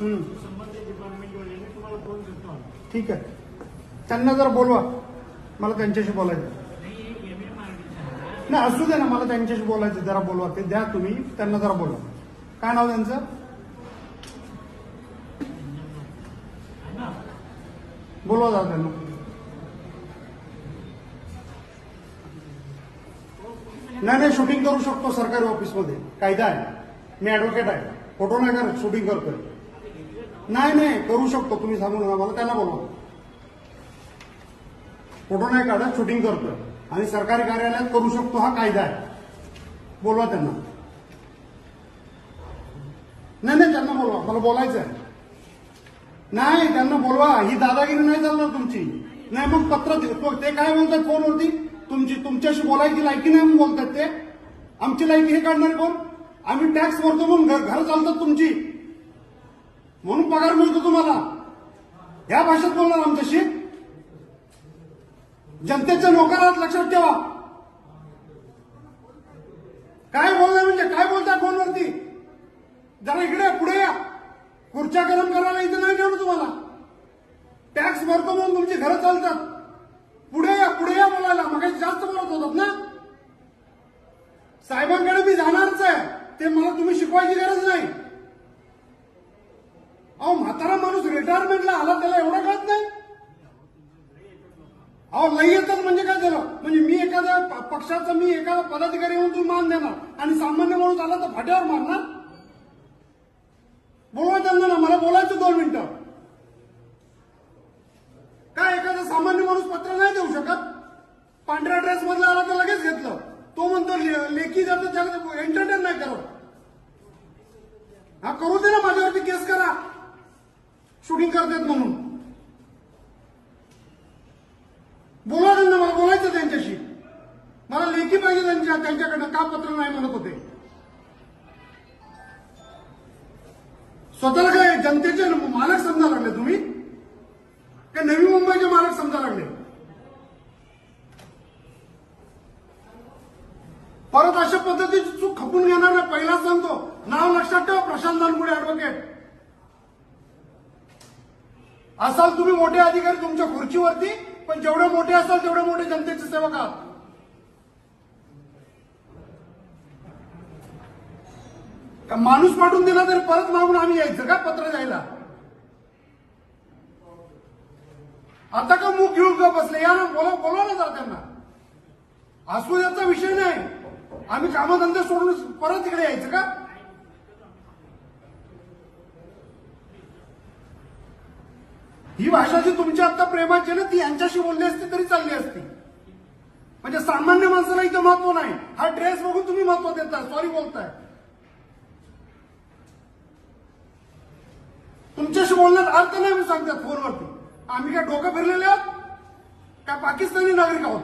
हम्म. संबंधित डिपार्टमेंटवाल्यांनी तुम्हाला फोन करतो आम्ही. ठीक आहे. त्यांना जरा बोलवा मला त्यांच्याशी बोलायचं. नाही असू दे ना मला त्यांच्याशी बोलायचं जरा बोलवा. ते द्या तुम्ही त्यांना जरा बोलवा. काय नाव त्यांचं? बोलवा जरा त्यांना. नाही नाही शूटिंग करू शकतो सरकारी ऑफिसमध्ये कायदा आहे. मी ऍडव्होकेट आहे. फोटो नाही करत शूटिंग करतोय. नाही नाही करू शकतो तुम्ही सांगून नका मला त्यांना बोलवा. फोटो नाही काढत शूटिंग करतोय. आणि सरकारी कार्यालयात करू शकतो हा कायदा आहे. बोलवा त्यांना. नाही नाही त्यांना बोलवा मला बोलायचं आहे. नाही त्यांना बोलवा ही दादागिरी नाही चालणार तुमची. नाही मग पत्र ते काय बोलतात फोनवरती? तुमची तुमच्याशी बोलायची लायकी नाही म्हणून बोलतात ते. आमची लायकी हे काढणार कोण? आम्ही टॅक्स भरतो म्हणून घर घर चालतात तुमची. म्हणून पगार मिळतो तुम्हाला. या भाषेत बोलणार आमच्याशी? जनतेच्या नोकरात लक्षात ठेवा. काय बोलणार म्हणजे काय बोलताय फोनवरती? जरा इकडे या, पुढे या. खुर्च्या गरम करायला इथं नाही ठेवलं तुम्हाला. टॅक्स भरतो म्हणून तुमची घरं चालतात. पुढे या पुढे या बोलायला. मग जास्त बोलत होतात ना? साहेबांकडे मी जाणारच आहे. ते मला तुम्ही शिकवायची गरज नाही अहो म्हातारा माणूस रिटायरमेंटला आला त्याला एवढं कळत नाही? अहो लई येतात म्हणजे काय झालं? म्हणजे मी एखाद्या प- पक्षाचा मी एखादा पदाधिकारी म्हणून तू मान देणार आणि सामान्य माणूस आला तर फाट्यावर मारणार? बोलवा त्यांना ना मला बोलायचं दोन मिनिटं. काय एखादा सामान्य माणूस पत्र नाही देऊ शकत? पांढऱ्या ड्रेस मधला आला तर लगेच घेतलं. तो म्हणतो लेखी जातो त्याला एंटरटेन नाही करत. हा करू दे ना माझ्यावरती केस करा शूटिंग करतात म्हणून? बोला त्यांना मला बोलायचं त्यांच्याशी. मला लेखी पाहिजे त्यांच्या त्यांच्याकडनं का पत्र नाही म्हणत होते. स्वतःला काय जनतेचे मालक समजा लागले तुम्ही? काय नवी मुंबईचे मालक समजा लागले? परत अशा पद्धतीची चूक खपून घेणार नाही. पहिला सांगतो नाव लक्षात ठेवा प्रशांत दानगुडे ऍडव्होकेट असाल तुम्ही मोठे अधिकारी तुमच्या खुर्चीवरती पण जेवढे मोठे असाल तेवढे मोठे जनतेचे सेवक आहात. का माणूस पाठवून दिला तर परत मागून आम्ही यायचं का पत्र द्यायला? आता का मुख घेऊन का बसले? या ना बोला बोला ना जा त्यांना असू याचा विषय नाही. आम्ही कामधंदे सोडून परत इकडे यायचं का? ही भाषा जी तुमच्या आता प्रेमाची आहे ना ती यांच्याशी बोलली असती तरी चालली असती. म्हणजे सामान्य माणसाला इथं महत्त्व नाही. हा ड्रेस बघून तुम्ही महत्त्व देता सॉरी बोलताय. तुमच्याशी बोलण्यात अर्थ नाही मी सांगतात फोनवरती. आम्ही काय डोकं फिरलेले आहोत? काय पाकिस्तानी नागरिक आहोत?